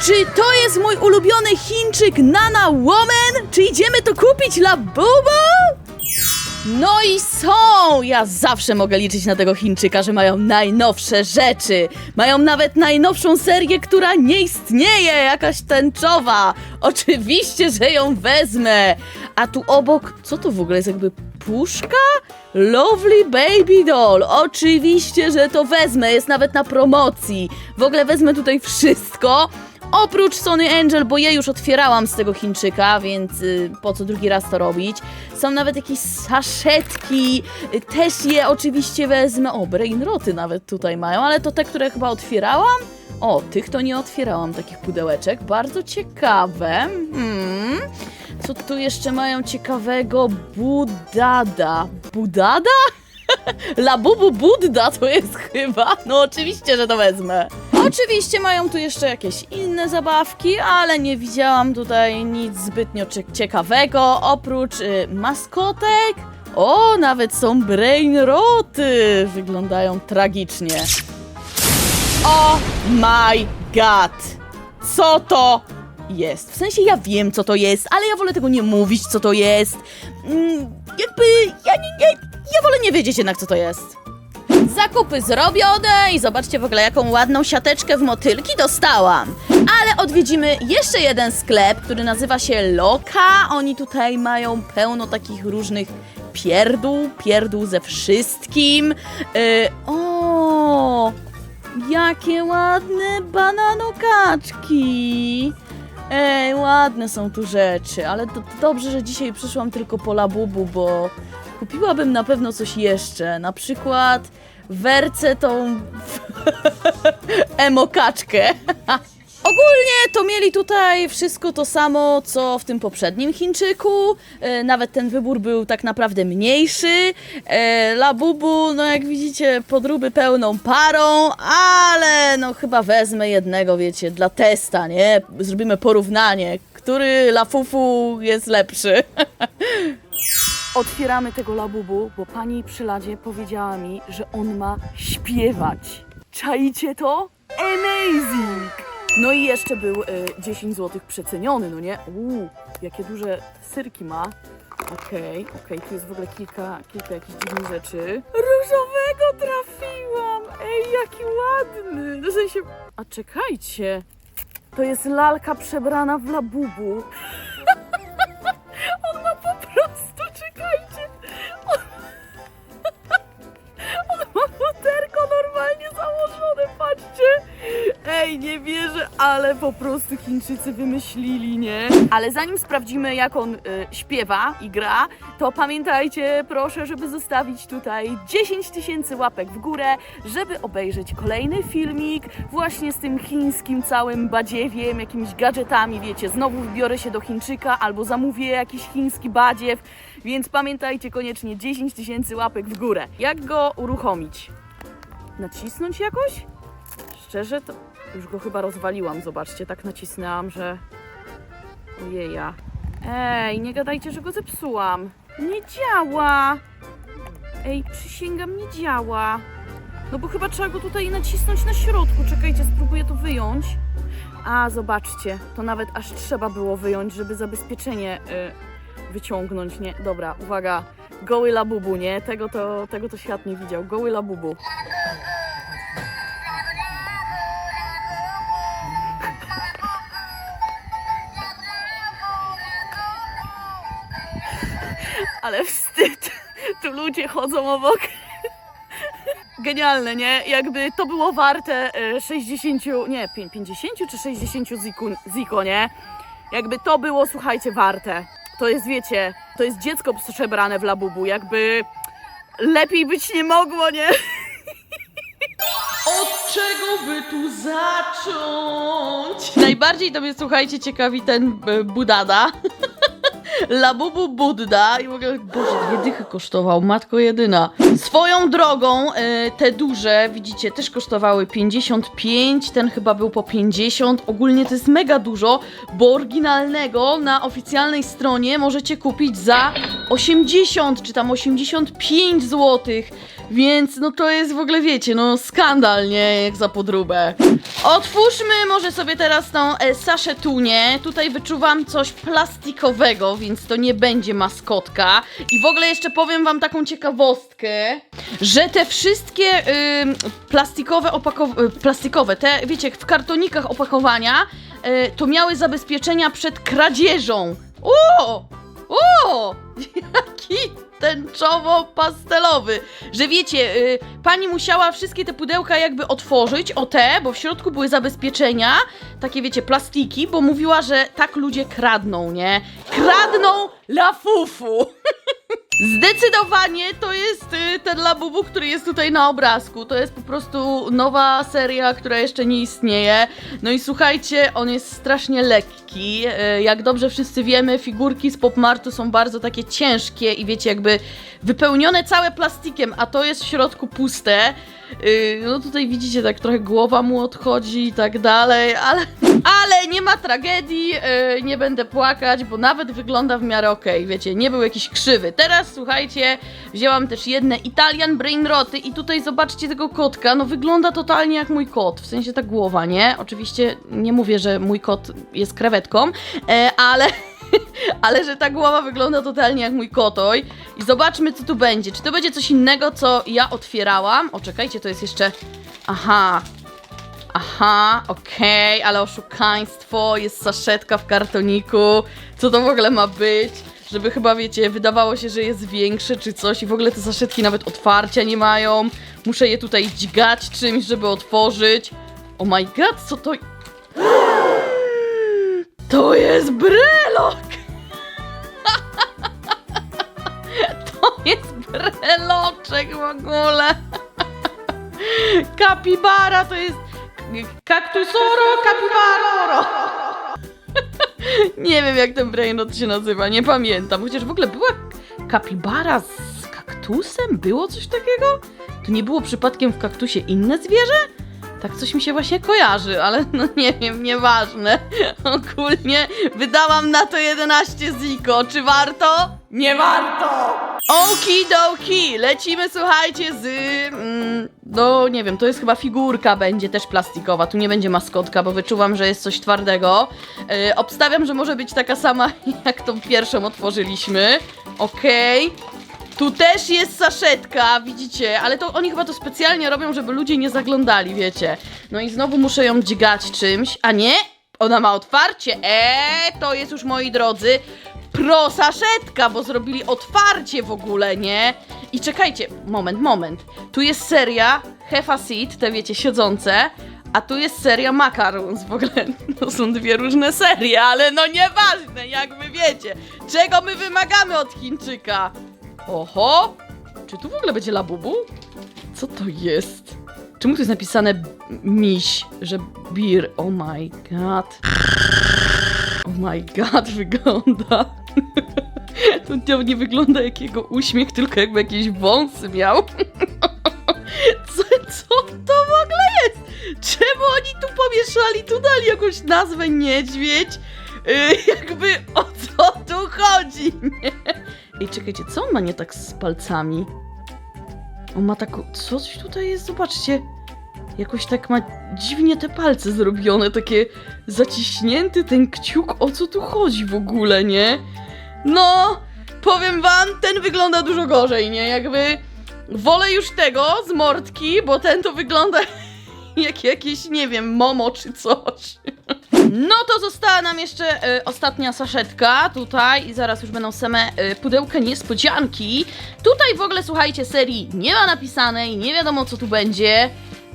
Czy to jest mój ulubiony Chińczyk Nana Woman? Czy idziemy to kupić la Bubu? No i są! Ja zawsze mogę liczyć na tego Chińczyka, że mają najnowsze rzeczy. Mają nawet najnowszą serię, która nie istnieje, jakaś tęczowa. Oczywiście, że ją wezmę. A tu obok, co to w ogóle jest jakby puszka? Lovely Baby Doll. Oczywiście, że to wezmę. Jest nawet na promocji. W ogóle wezmę tutaj wszystko. Oprócz Sony Angel, bo je już otwierałam z tego Chińczyka, więc y, po co drugi raz to robić. Są nawet jakieś saszetki, y, też je oczywiście wezmę. O, brainroty nawet tutaj mają, ale to te, które chyba otwierałam? O, tych to nie otwierałam, takich pudełeczek. Bardzo ciekawe. Hmm. Co tu jeszcze mają ciekawego? Budada. Budada? Labubu Budda to jest chyba. No oczywiście, że to wezmę. Oczywiście mają tu jeszcze jakieś inne zabawki, ale nie widziałam tutaj nic zbytnio cie- ciekawego oprócz y, maskotek. O, nawet są brainroty. Wyglądają tragicznie. Oh my god! Co to jest? W sensie ja wiem, co to jest, ale ja wolę tego nie mówić, co to jest. Mm, jakby ja nie, nie, ja wolę nie wiedzieć jednak, co to jest. Zakupy zrobione i zobaczcie w ogóle, jaką ładną siateczkę w motylki dostałam. Ale odwiedzimy jeszcze jeden sklep, który nazywa się Loka. Oni tutaj mają pełno takich różnych pierdół, pierdół ze wszystkim. Yy, o, Jakie ładne bananokaczki! Ej, ładne są tu rzeczy, ale to, dobrze, że dzisiaj przyszłam tylko po labubu, bo kupiłabym na pewno coś jeszcze. Na przykład wercę tą emokaczkę. Ogólnie to mieli tutaj wszystko to samo, co w tym poprzednim Chińczyku. E, nawet ten wybór był tak naprawdę mniejszy. E, Labubu, no jak widzicie, podróby pełną parą, ale no chyba wezmę jednego, wiecie, dla testa, nie? Zrobimy porównanie, który Lafufu jest lepszy. Otwieramy tego Labubu, bo pani przy ladzie powiedziała mi, że on ma śpiewać. Czaicie to? Amazing! No i jeszcze był y, 10 zł przeceniony, no nie? Uuu, jakie duże syrki ma. Okej, okej, tu jest w ogóle kilka, kilka jakichś dziwnych rzeczy. Różowego trafiłam! Ej, jaki ładny! W sensie... A czekajcie! To jest lalka przebrana w labubu. On po prostu Chińczycy wymyślili, nie? Ale zanim sprawdzimy, jak on y, śpiewa i gra, to pamiętajcie, proszę, żeby zostawić tutaj 10 tysięcy łapek w górę, żeby obejrzeć kolejny filmik właśnie z tym chińskim całym badziewiem, jakimiś gadżetami, wiecie, znowu wbiorę się do Chińczyka albo zamówię jakiś chiński badziew, więc pamiętajcie koniecznie 10 tysięcy łapek w górę. Jak go uruchomić? Nacisnąć jakoś? Szczerze, to już go chyba rozwaliłam, zobaczcie, tak nacisnęłam, że... Ojeja. Ej, nie gadajcie, że go zepsułam. Nie działa! Ej, przysięgam, nie działa. No bo chyba trzeba go tutaj nacisnąć na środku. Czekajcie, spróbuję to wyjąć. A, zobaczcie, to nawet aż trzeba było wyjąć, żeby zabezpieczenie y, wyciągnąć, nie? Dobra, uwaga. Goły labubu, nie? Tego to, tego to świat nie widział. Goły labubu. Ale wstyd. Tu ludzie chodzą obok. Genialne, nie? Jakby to było warte e, 60, nie, pię- 50 czy 60 ziku, ziko, nie? Jakby to było, słuchajcie, warte. To jest, wiecie, to jest dziecko przebrane w labubu. Jakby lepiej być nie mogło, nie? Od czego by tu zacząć? Najbardziej to mnie, słuchajcie, ciekawi ten e, Budada. Labubu Budda i ogóle, boże, dwie dychy kosztował, matko jedyna. Swoją drogą, e, te duże, widzicie, też kosztowały 55, ten chyba był po 50. Ogólnie to jest mega dużo, bo oryginalnego na oficjalnej stronie możecie kupić za 80 czy tam 85 zł. Więc no to jest w ogóle, wiecie, no skandal, nie? Jak za podróbę. Otwórzmy może sobie teraz tą e, saszetunię. Tutaj wyczuwam coś plastikowego, więc to nie będzie maskotka. I w ogóle jeszcze powiem wam taką ciekawostkę, że te wszystkie plastikowe opakowania, plastikowe, te wiecie, w kartonikach opakowania, y, to miały zabezpieczenia przed kradzieżą. O! O! Jaki tęczowo-pastelowy. Że wiecie, y, pani musiała wszystkie te pudełka jakby otworzyć, o te, bo w środku były zabezpieczenia, takie wiecie, plastiki, bo mówiła, że tak ludzie kradną, nie? Kradną lafufu. Zdecydowanie to jest y, ten labubu, który jest tutaj na obrazku. To jest po prostu nowa seria, która jeszcze nie istnieje. No i słuchajcie, on jest strasznie lekki. Y, Jak dobrze wszyscy wiemy, figurki z Popmartu są bardzo takie ciężkie i wiecie, jakby wypełnione całe plastikiem, a to jest w środku puste. Y, No tutaj widzicie, tak trochę głowa mu odchodzi i tak dalej, ale, ale nie ma tragedii, y, nie będę płakać, bo nawet wygląda w miarę okej, wiecie, nie był jakiś krzywy. Teraz słuchajcie, wzięłam też jedne Italian Brainroty i tutaj zobaczcie tego kotka, no wygląda totalnie jak mój kot, w sensie ta głowa, nie? Oczywiście nie mówię, że mój kot jest krewetką, e, ale... Ale że ta głowa wygląda totalnie jak mój kotoj. I zobaczmy, co tu będzie. Czy to będzie coś innego, co ja otwierałam? O, czekajcie, to jest jeszcze... Aha. Aha, okej, ale oszukaństwo. Jest saszetka w kartoniku. Co to w ogóle ma być? Żeby chyba, wiecie, wydawało się, że jest większe czy coś i w ogóle te saszetki nawet otwarcia nie mają. Muszę je tutaj dźgać czymś, żeby otworzyć. Oh my god, co to... To jest brelok! To jest breloczek w ogóle! Kapibara to jest... Kaktusoro kapibaroro! Nie wiem jak ten brainrot się nazywa, nie pamiętam. Chociaż w ogóle była kapibara z kaktusem? Było coś takiego? To nie było przypadkiem w kaktusie inne zwierzę? Tak coś mi się właśnie kojarzy, ale no nie wiem, nieważne. Ogólnie wydałam na to 11 ziko. Czy warto? Nie warto! Okidoki, lecimy słuchajcie z... Mm, no nie wiem, to jest chyba figurka będzie też plastikowa, tu nie będzie maskotka, bo wyczuwam, że jest coś twardego. Yy, obstawiam, że może być taka sama jak tą pierwszą otworzyliśmy. Okej. Tu też jest saszetka, widzicie, ale to oni chyba to specjalnie robią, żeby ludzie nie zaglądali, wiecie. No i znowu muszę ją dźgać czymś, a nie? Ona ma otwarcie. Eee, to jest już, moi drodzy, pro saszetka, bo zrobili otwarcie w ogóle, nie? I czekajcie, moment, moment. Tu jest seria Hefa Seed, te wiecie, siedzące, a tu jest seria Macarons w ogóle. To są dwie różne serie, ale no nieważne, jak wy wiecie. Czego my wymagamy od Chińczyka? Oho! Czy tu w ogóle będzie labubu? Co to jest? Czemu tu jest napisane miś, że beer? Oh my god. Oh my god, wygląda. To nie wygląda jak jego uśmiech, tylko jakby jakieś wąsy miał. Co, co to w ogóle jest? Czemu oni tu pomieszali? Tu dali jakąś nazwę niedźwiedź? Yy, jakby o co tu chodzi? Nie? Ej, czekajcie, co on ma nie tak z palcami? On ma taką... Coś tutaj jest? Zobaczcie. Jakoś tak ma dziwnie te palce zrobione, takie zaciśnięty ten kciuk. O co tu chodzi w ogóle, nie? No, powiem wam, ten wygląda dużo gorzej, nie? Jakby wolę już tego z mordki, bo ten to wygląda jak jakieś, nie wiem, momo czy coś. No to została nam jeszcze e, ostatnia saszetka tutaj i zaraz już będą same e, pudełka niespodzianki. Tutaj w ogóle, słuchajcie, serii nie ma napisanej, nie wiadomo co tu będzie.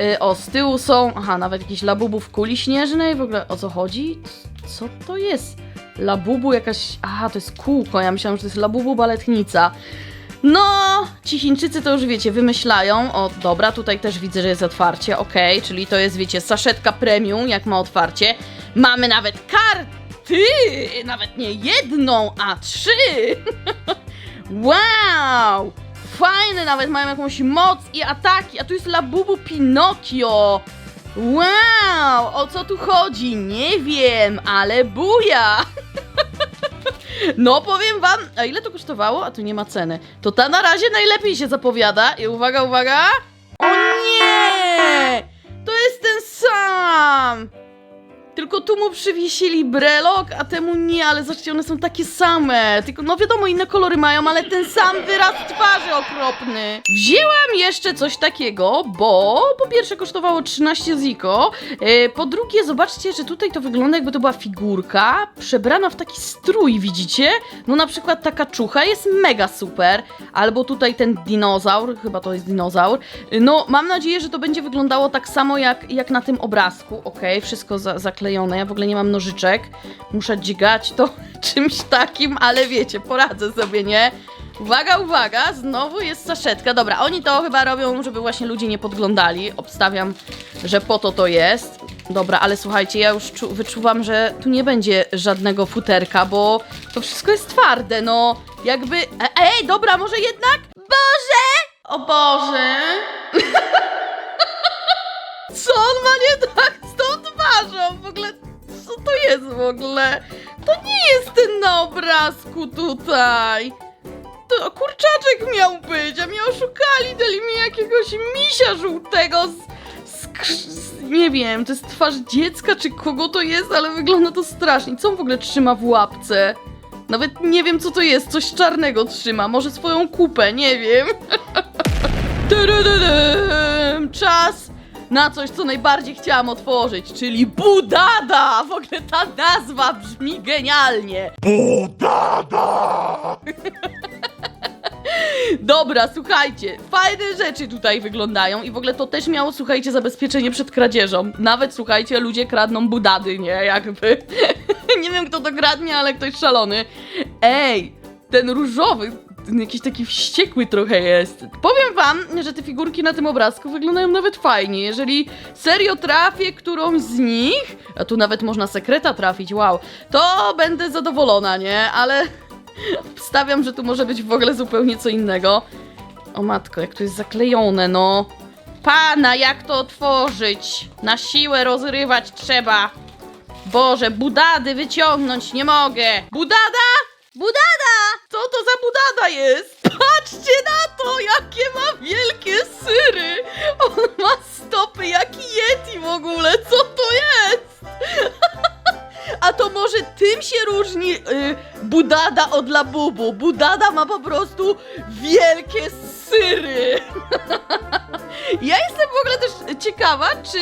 E, o, z tyłu są, aha, nawet jakiś labubu w kuli śnieżnej, w ogóle o co chodzi? Co to jest? Labubu jakaś, aha, to jest kółko, ja myślałam, że to jest labubu baletnica. No, ci Chińczycy to już wiecie, wymyślają. O, dobra, tutaj też widzę, że jest otwarcie, okej, czyli to jest, wiecie, saszetka premium, jak ma otwarcie. Mamy nawet karty, nawet nie jedną, a trzy. wow, fajne, nawet mają jakąś moc i ataki, a tu jest Labubu Pinokio. Wow, o co tu chodzi? Nie wiem, ale buja. No powiem wam, a ile to kosztowało? A tu nie ma ceny. To ta na razie najlepiej się zapowiada. I uwaga, uwaga. O nie! To jest ten sam! Tylko tu mu przywiesili brelok, a temu nie, ale zobaczcie, one są takie same. Tylko, no wiadomo, inne kolory mają, ale ten sam wyraz twarzy okropny. Wzięłam jeszcze coś takiego, bo po pierwsze kosztowało 13 ziko, e, po drugie zobaczcie, że tutaj to wygląda jakby to była figurka przebrana w taki strój, widzicie? No na przykład ta kaczucha jest mega super, albo tutaj ten dinozaur, chyba to jest dinozaur. No mam nadzieję, że to będzie wyglądało tak samo jak, jak na tym obrazku. Okej, wszystko za, zaklejone, ja w ogóle nie mam nożyczek, muszę dźgać to czymś takim, ale wiecie, poradzę sobie, nie? Uwaga, uwaga, znowu jest saszetka. Dobra, oni to chyba robią, żeby właśnie ludzie nie podglądali. Obstawiam, że po to to jest. Dobra, ale słuchajcie, ja już czu- wyczuwam, że tu nie będzie żadnego futerka, bo to wszystko jest twarde, no jakby... E, ej, dobra, może jednak? Boże! O Boże! Co on ma nie tak z tą twarzą? W ogóle, co to jest w ogóle? To nie jest ten obrazku tutaj. To kurczaczek miał być, a mnie oszukali, dali mi jakiegoś misia żółtego z, z. Nie wiem, to jest twarz dziecka, czy kogo to jest, ale wygląda to strasznie. Co on w ogóle trzyma w łapce? Nawet nie wiem, co to jest, coś czarnego trzyma, może swoją kupę, nie wiem. Czas na coś, co najbardziej chciałam otworzyć, czyli Budada! W ogóle ta nazwa brzmi genialnie. Dobra, słuchajcie, fajne rzeczy tutaj wyglądają i w ogóle to też miało, słuchajcie, zabezpieczenie przed kradzieżą. Nawet, słuchajcie, ludzie kradną budady, nie? Jakby. nie wiem, kto to kradnie, ale ktoś szalony. Ej, ten różowy, jakiś taki wściekły trochę jest. Powiem wam, że te figurki na tym obrazku wyglądają nawet fajnie. Jeżeli serio trafię którąś z nich, a tu nawet można sekreta trafić, wow, to będę zadowolona, nie? Ale Stawiam, że tu może być w ogóle zupełnie co innego. O matko, jak to jest zaklejone, no. Pana, jak to otworzyć? Na siłę rozrywać trzeba. Boże, budady wyciągnąć nie mogę. Budada? Budada! Co to za budada jest? Patrzcie na to, jakie ma wielkie syry! On ma stopy jak Yeti w ogóle, co to jest? A to może tym się różni y, Budada od Labubu. Budada ma po prostu wielkie syry. ja ciekawa, czy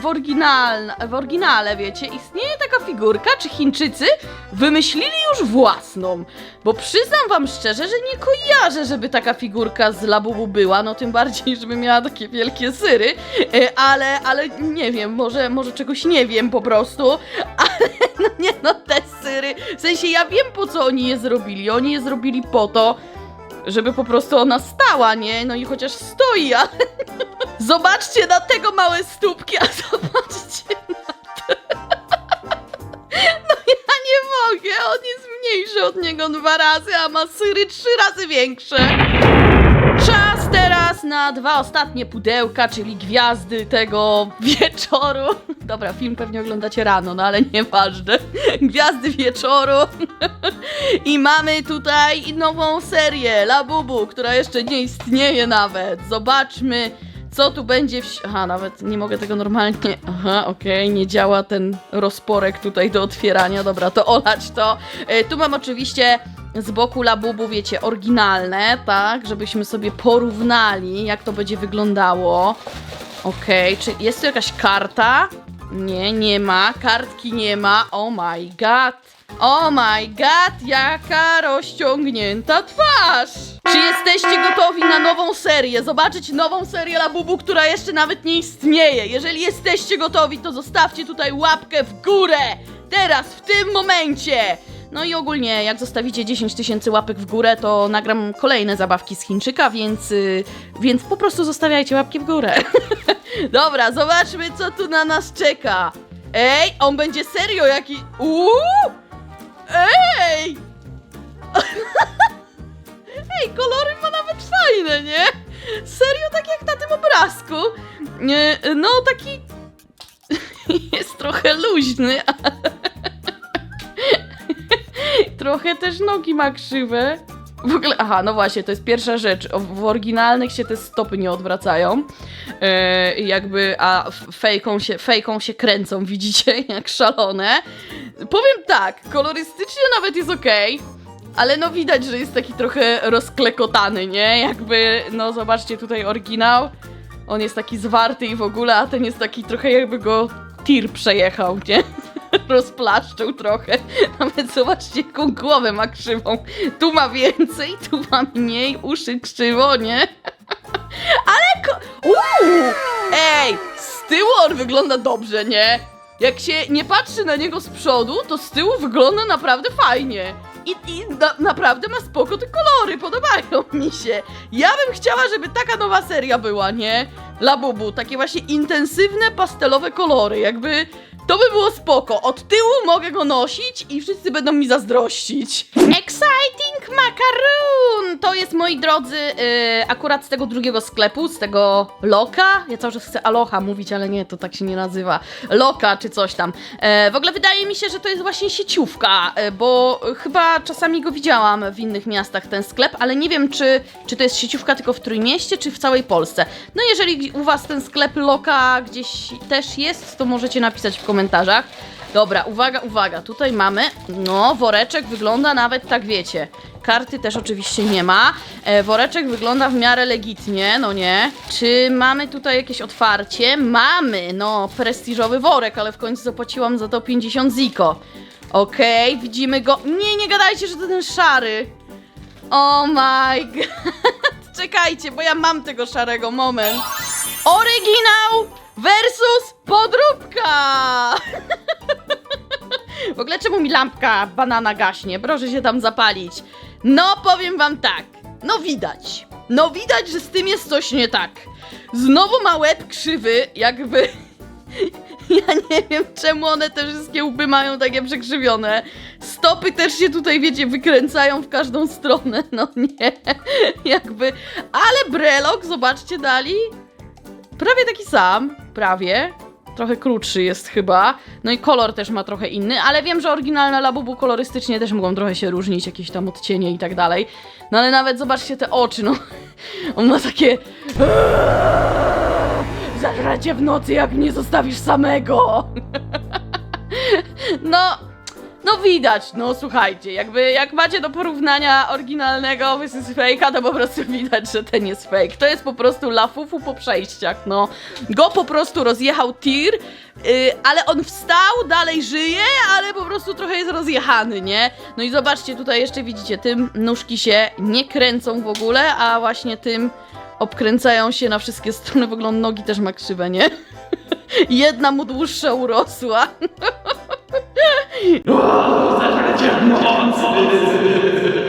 w, oryginal, w oryginale, wiecie, istnieje taka figurka, czy Chińczycy wymyślili już własną. Bo przyznam wam szczerze, że nie kojarzę, żeby taka figurka z Labubu była, no tym bardziej, żeby miała takie wielkie syry, y, ale, ale nie wiem, może, może czegoś nie wiem po prostu, ale no nie no, te syry. W sensie ja wiem po co oni je zrobili. Oni je zrobili po to, żeby po prostu ona stała, nie? No i chociaż stoi, ale. Zobaczcie na tego małe stópki, a zobaczcie na te. No ja nie mogę, on jest mniejszy od niego dwa razy, a ma syry trzy razy większe. Czas teraz na dwa ostatnie pudełka, czyli gwiazdy tego wieczoru. Dobra, film pewnie oglądacie rano, no ale nieważne. Gwiazdy wieczoru. I mamy tutaj nową serię Labubu, która jeszcze nie istnieje nawet. Zobaczmy, co tu będzie w... Aha, nawet nie mogę tego normalnie... Aha, okej, nie działa ten rozporek tutaj do otwierania. Dobra, to olać to. E, tu mam oczywiście z boku Labubu, wiecie, oryginalne, tak? Żebyśmy sobie porównali, jak to będzie wyglądało. Okej, czy jest tu jakaś karta? Nie, nie ma. Kartki nie ma. Oh my god. Oh my god, jaka rozciągnięta twarz! Czy jesteście gotowi na nową serię? Zobaczyć nową serię Labubu, która jeszcze nawet nie istnieje. Jeżeli jesteście gotowi, to zostawcie tutaj łapkę w górę! Teraz, w tym momencie! No i ogólnie, jak zostawicie 10 tysięcy łapek w górę, to nagram kolejne zabawki z Chińczyka, więc, y, więc po prostu zostawiajcie łapki w górę. Dobra, zobaczmy, co tu na nas czeka. Ej, on będzie serio jaki... Uuu! Ej! Ej, kolory ma nawet fajne, nie? Serio, tak jak na tym obrazku. No, taki... Jest trochę luźny, ale... Trochę też nogi ma krzywe. W ogóle, aha, no właśnie, to jest pierwsza rzecz. W oryginalnych się te stopy nie odwracają. E, jakby, a fejką się, fejką się kręcą, widzicie, jak szalone. Powiem tak, kolorystycznie nawet jest okej. Ale no widać, że jest taki trochę rozklekotany, nie? Jakby, no zobaczcie tutaj oryginał. On jest taki zwarty i w ogóle, a ten jest taki trochę jakby go tir przejechał, nie? Rozplaszczył trochę. Nawet zobaczcie, jaką głowę ma krzywą. Tu ma więcej, tu ma mniej, uszy krzywo, nie? Ale ko... Uuu! Ej, z tyłu on wygląda dobrze, nie? Jak się nie patrzy na niego z przodu, to z tyłu wygląda naprawdę fajnie. I, i na, naprawdę ma spoko te kolory, podobają mi się. Ja bym chciała, żeby taka nowa seria była, nie? Labubu, takie właśnie intensywne, pastelowe kolory, jakby to by było spoko. Od tyłu mogę go nosić i wszyscy będą mi zazdrościć. Exciting Macaroon! To jest, moi drodzy, yy, akurat z tego drugiego sklepu, z tego Loka. Ja cały czas chcę Aloha mówić, ale nie, to tak się nie nazywa. Loka czy coś tam. E, w ogóle wydaje mi się, że to jest właśnie sieciówka, e, bo chyba czasami go widziałam w innych miastach, ten sklep, ale nie wiem, czy, czy to jest sieciówka tylko w Trójmieście, czy w całej Polsce. No jeżeli u Was ten sklep Loka gdzieś też jest, to możecie napisać w komentarzach. Dobra, uwaga, uwaga, tutaj mamy, no, woreczek wygląda nawet tak, wiecie. Karty też oczywiście nie ma. E, woreczek wygląda w miarę legitnie, no nie. Czy mamy tutaj jakieś otwarcie? Mamy, no, prestiżowy worek, ale w końcu zapłaciłam za to 50 ziko. Okej, widzimy go. Nie, nie gadajcie, że to ten szary. Oh my god. Czekajcie, bo ja mam tego szarego, moment. Oryginał versus podróbka! W ogóle czemu mi lampka banana gaśnie? Proszę się tam zapalić. No, powiem wam tak. No widać. No widać, że z tym jest coś nie tak. Znowu ma łeb krzywy, jakby... Ja nie wiem, czemu one te wszystkie łby mają takie przekrzywione. Stopy też się tutaj, wiecie, wykręcają w każdą stronę. No nie, jakby... Ale brelok, zobaczcie, dali. Prawie taki sam, prawie. Trochę krótszy jest chyba. No i kolor też ma trochę inny, ale wiem, że oryginalne Labubu kolorystycznie też mogą trochę się różnić, jakieś tam odcienie i tak dalej. No ale nawet zobaczcie te oczy, no. On ma takie... Zażrę cię w nocy, jak mnie zostawisz samego. No, no widać, no słuchajcie, jakby jak macie do porównania oryginalnego versus fake'a, to po prostu widać, że ten jest fake. To jest po prostu lafufu po przejściach, no. Go po prostu rozjechał tir, yy, ale on wstał, dalej żyje, ale po prostu trochę jest rozjechany, nie? No i zobaczcie, tutaj jeszcze widzicie, tym nóżki się nie kręcą w ogóle, a właśnie tym obkręcają się na wszystkie strony, w ogóle nogi też ma krzywe, nie? Jedna mu dłuższa urosła. おおさらちゃんのおつです